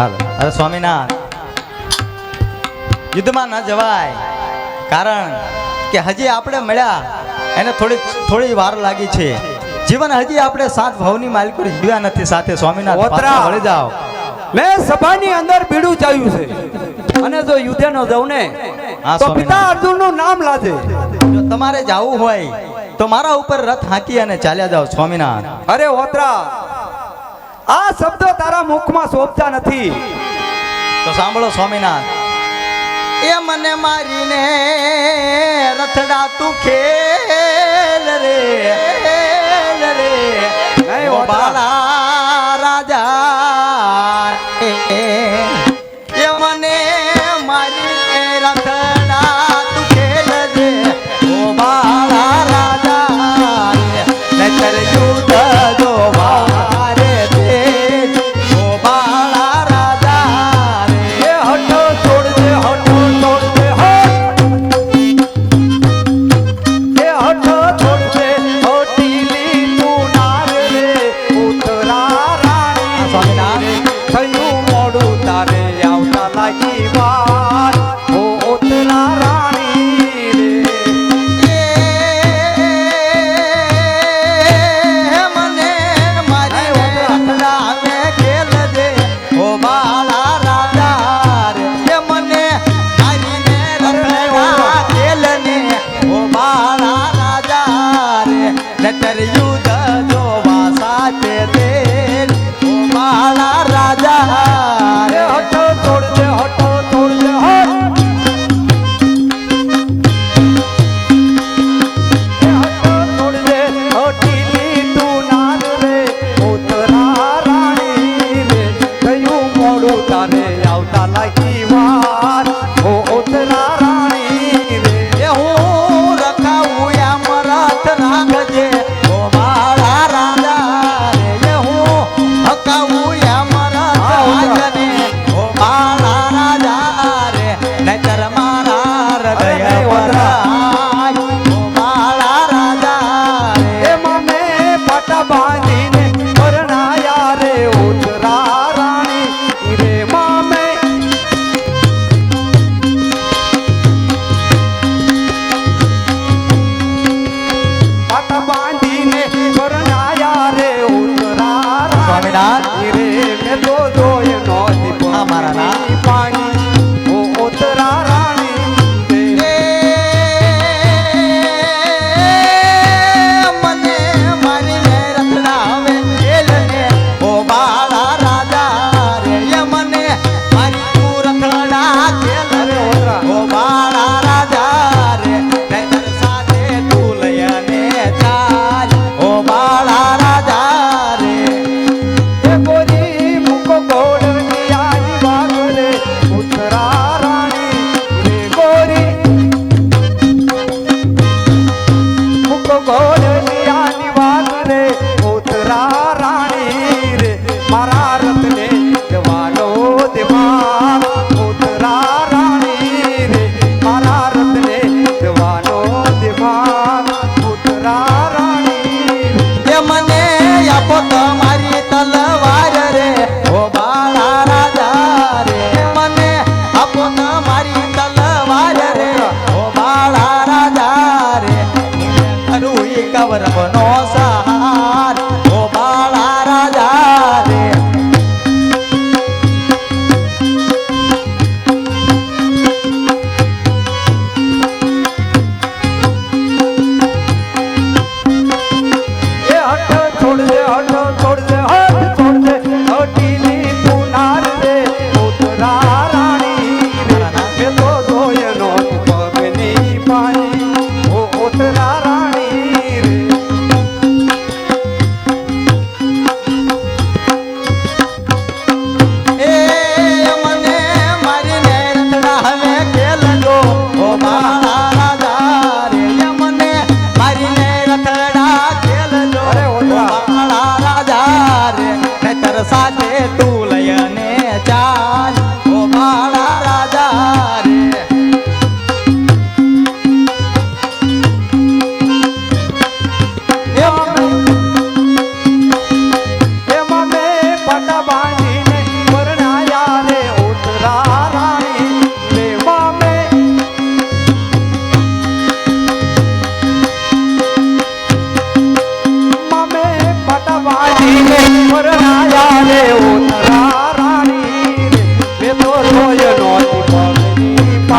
હાલો. અરે સ્વામિનાથ યુદ્ધમાં ન જવાય. કારણ કે હજી આપણે મળ્યા. એને થોડી થોડી વાર લાગી છે. જીવન હજી આપણે સાત ભાવની માલિકો જીવ્યા નથી સાથે. સ્વામિનાથ ઓતરા. વળી જાઓ. મેં સભાની અંદર બીડું ચાવ્યું છે. અને જો યુદ્ધે ન જાઉં ને તો પિતા અર્જુનનું નામ લાજે. જો તમારે જવું હોય તો મારા ઉપર રથ હાંકી અને ચાલ્યા જાઓ સ્વામિનાથ અરે ઓતરા. આ શબ્દો તારા મુખમાં શોભતા નથી. તો સાંભળો સ્વામિનાથ એ મને મારીને રથડા તું ખેલ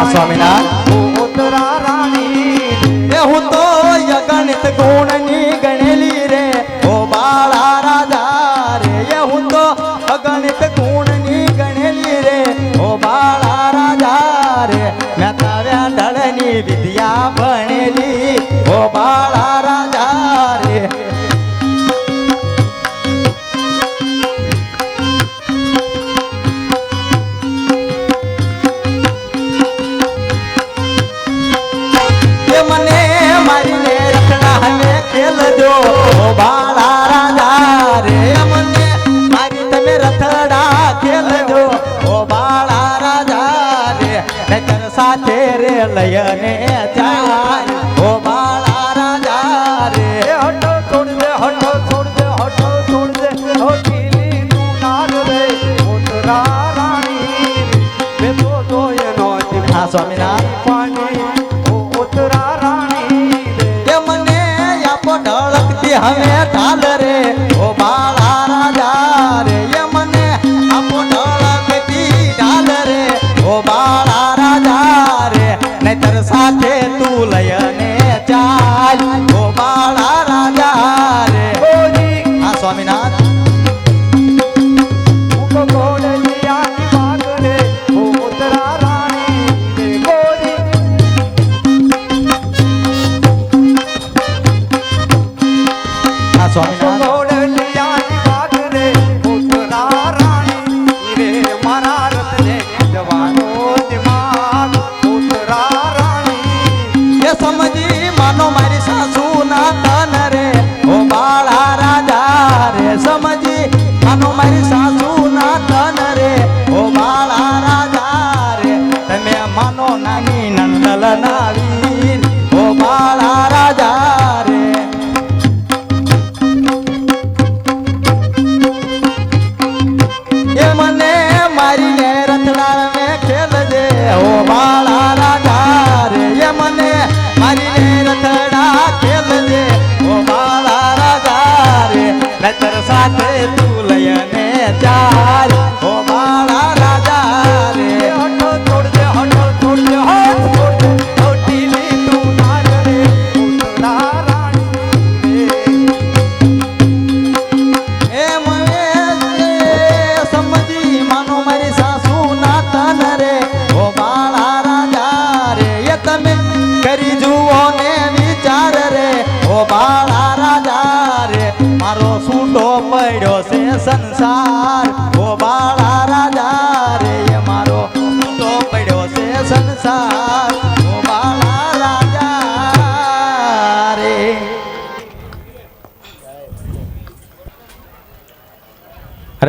સ્વામિનારાયણ રાણી એ હું ಅಲ್ಲಯನೇ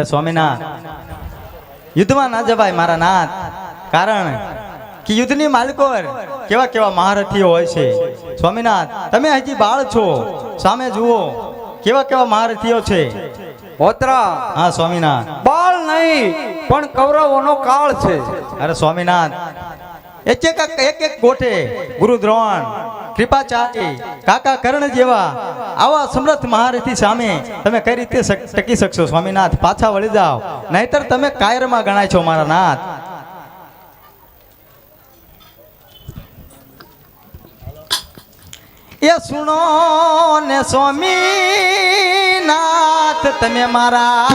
અરે સ્વામિનાથ યુદ્ધમાં ના જવાય મારા નાથ. કારણ કે યુદ્ધની માલકોર કેવા કેવા મહારથીઓ હોય છે. સ્વામિનાથ તમે હજી બાળ છો. સામે જુઓ કેવા કેવા મહારથીઓ છે. ઓતરા હા સ્વામિનાથ. બાળ નહીં પણ કૌરવોનો કાળ છે. અરે સ્વામિનાથ એક એક એક એક ગોઠે. ગુરુ દ્રોણ કૃપાચાર્ય કાકા કર્ણ જેવા. આવા સમર્થ મહારથી સામે તમે કઈ રીતે ટકી શકશો? સ્વામીનાથ, પાછા વળી જાઓ. નહીતર તમે કાયરમાં ગણાય છો, મારા નાથ. એ સુણો ને સ્વામીનાથ, તમે મારા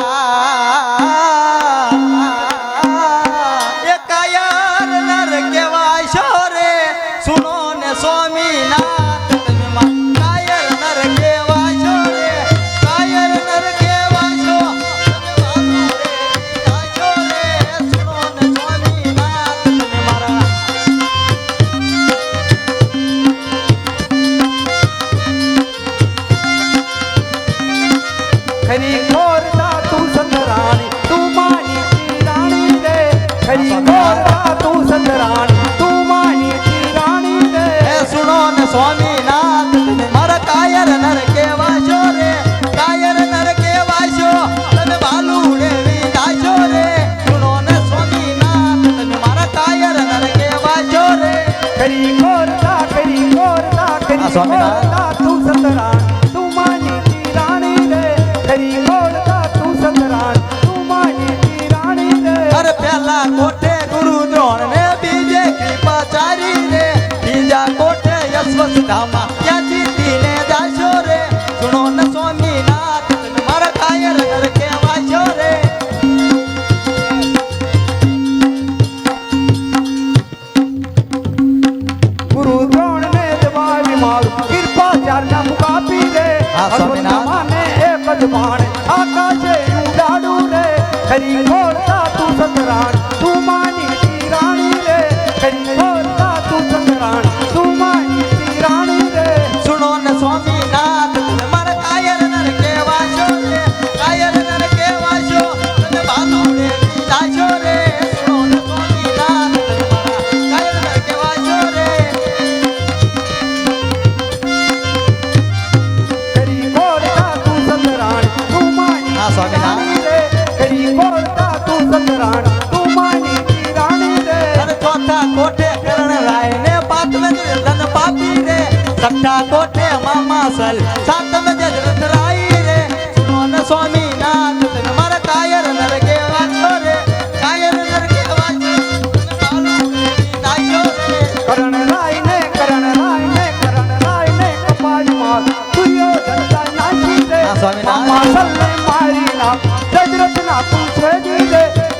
감사 합.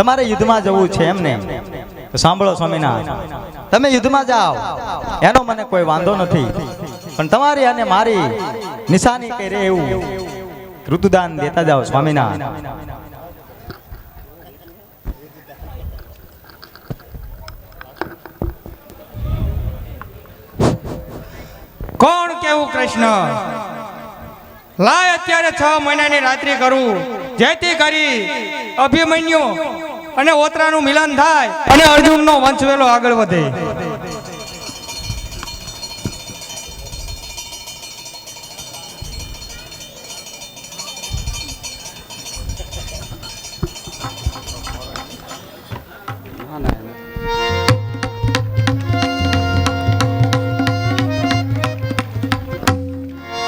તમારે યુદ્ધમાં જવું છે એમને સાંભળો સ્વામીના તમે યુદ્ધમાં જાઓ, એનો મને કોઈ વાંધો નથી. પણ તમારી અને મારી નિશાની કઈ એવું ઋતુદાન દેતા જાઓ સ્વામીના કોણ કેવું કૃષ્ણ? લાય અત્યારે છ મહિનાની રાત્રિ કરું. જેથી કરી અભિમન્યુ. અને ઓતરાનું મિલન થાય અને અર્જુનનો વંશવેલો આગળ વધે.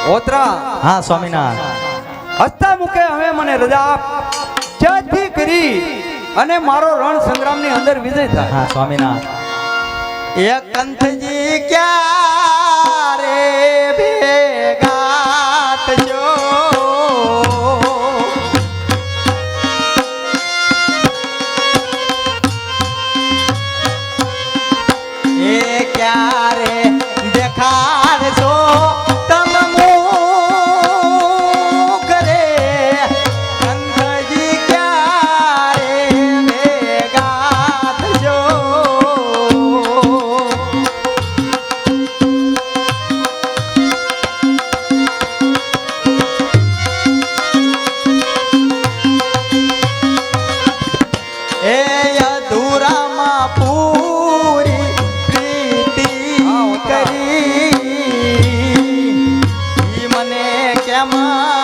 ઓતરા. હા સ્વામિનારાયણ. હસ્તા મુકે હવે મને રજા આપ. જ્યાંથી કરી અને મારો રણ સંગ્રામની અંદર વિજય થાય. હા સ્વામિનારાયણ. એ ક્યાં আমার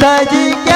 在地。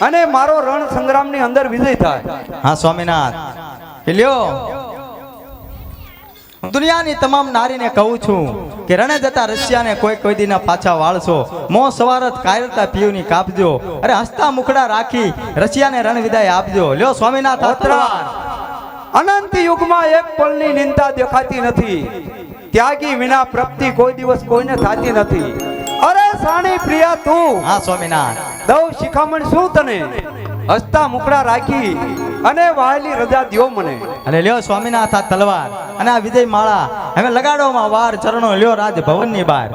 અને મારો રણ સંગ્રામની અંદર વિજય થાય. હા સ્વામિનાથ. લ્યો દુનિયાની તમામ નારીને કહું છું કે રણે જતા રશિયાને કોઈ કોઈ દીના પાછા વાળશો. મો સવારત કાયરતા પીવની કાપજો. અરે હસતા મુખડા રાખી રશિયાને રણ વિદાય આપજો. લ્યો સ્વામિનાથ અત્રા અનંત યુગમાં એક પળની નિંદા દેખાતી નથી. ત્યાગી વિના પ્રાપ્તિ કોઈ દિવસ કોઈને થતી નથી. અરે સાણી પ્રિયા તું. હા સ્વામિનાથ. દઉં શિખામણ શું તને? હસતા મુકડા રાખી અને વાયલી રજા દ્યો મને. અને લ્યો સ્વામીનાથ આ તલવાર અને આ વિજય માળા હવે લગાડોમાં વાર ચરણો, લ્યો રાજ ભવનની બાર